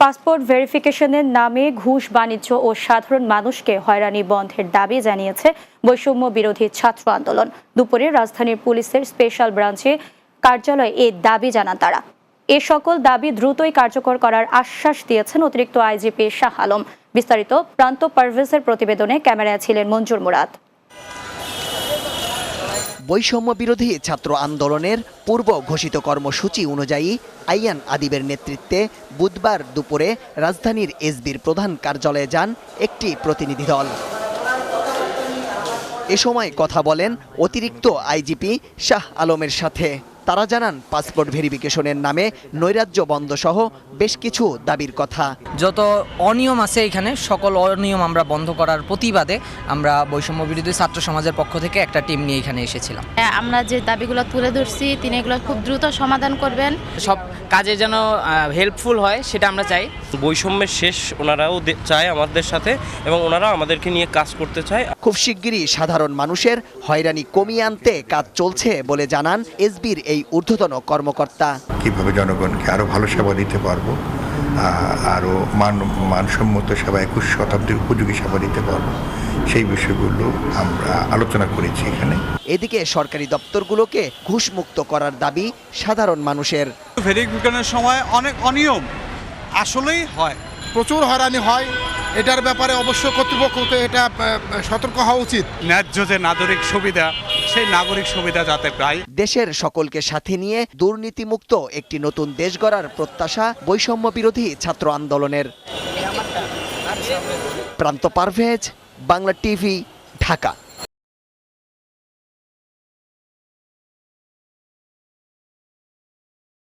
Passport ভেরিফিকেশনের নামে ঘুষ, বাণিজ্য ও সাধারণ মানুষকে হয়রানি বন্ধের দাবি জানিয়েছে বৈষম্য বিরোধী ছাত্র আন্দোলন। দুপুরে রাজধানীর পুলিশের স্পেশাল ব্রাঞ্চে কার্যালয়ে এ দাবি জানান তারা। এ সকল দাবি দ্রুতই কার্যকর করার আশ্বাস দিয়েছেন অতিরিক্ত আইজিপি শাহ আলম। বিস্তারিত, প্রান্ত পারভেজের প্রতিবেদনে ক্যামেরায় ছিলেন মঞ্জুর মুরাদ। বৈষম্য বিরোধী ছাত্র আন্দোলনের পূর্ব ঘোষিত কর্মসূচি অনুযায়ী আইয়ান আদিবের নেতৃত্বে বুধবার দুপুরে রাজধানীর এসবির প্রধান কার্যালয়ে যান একটি প্রতিনিধি দল। এ সময় কথা বলেন অতিরিক্ত আইজিপি শাহ আলমের সাথে। তারা জানান পাসপোর্ট ভেরিফিকেশনের নামে নৈরাজ্য বন্ধ সহ বেশ কিছু দাবির কথা। যত অনিয়ম আছে এখানে সকল অনিয়ম আমরা বন্ধ করার প্রতিবাদে আমরা বৈষম্য বিরোধী ছাত্র সমাজের পক্ষ থেকে একটা টিম নিয়ে এখানে এসেছিলাম। হ্যাঁ, আমরা যে দাবিগুলো তুলে ধরছি তিনি এগুলো খুব দ্রুত সমাধান করবেন। সব কাজে যেন হেল্পফুল হয় সেটা আমরা চাই। বৈষম্যের শেষ ওনারাও চায় আমাদের সাথে এবং ওনারা আমাদেরকে নিয়ে কাজ করতে চায়। খুব শিগগিরই সাধারণ মানুষের হয়রানি কমিয়ে আনতে কাজ চলছে বলে জানান এসবির এই ঊর্ধ্বতন কর্মকর্তা। কীভাবে জনগণকে আরও ভালো সেবা দিতে পারব আরও মান মানসম্মত সেবা একুশ শতাব্দীর উপযোগী সেবা দিতে পারব সেই বিষয়গুলো আমরা আলোচনা করেছি এখানে। এদিকে সরকারি দপ্তরগুলোকে ঘুষমুক্ত করার দাবি সাধারণ মানুষের। ভেরিফিকেশনের সময় অনেক অনিয়ম আসলেই হয়। প্রচুর হয়রানি হয়। এটার ব্যাপারে অবশ্য কর্তৃপক্ষকে এটা সতর্ক হওয়া উচিত। ন্যায্য যে নাগরিক সুবিধা সেই নাগরিক সুবিধা যাতে পায়। দেশের সকলকে সাথে নিয়ে দুর্নীতিমুক্ত একটি নতুন দেশ গড়ার প্রত্যাশা বৈষম্য বিরোধী ছাত্র আন্দোলনের। প্রান্ত পারভেজ, বাংলা টিভি, ঢাকা।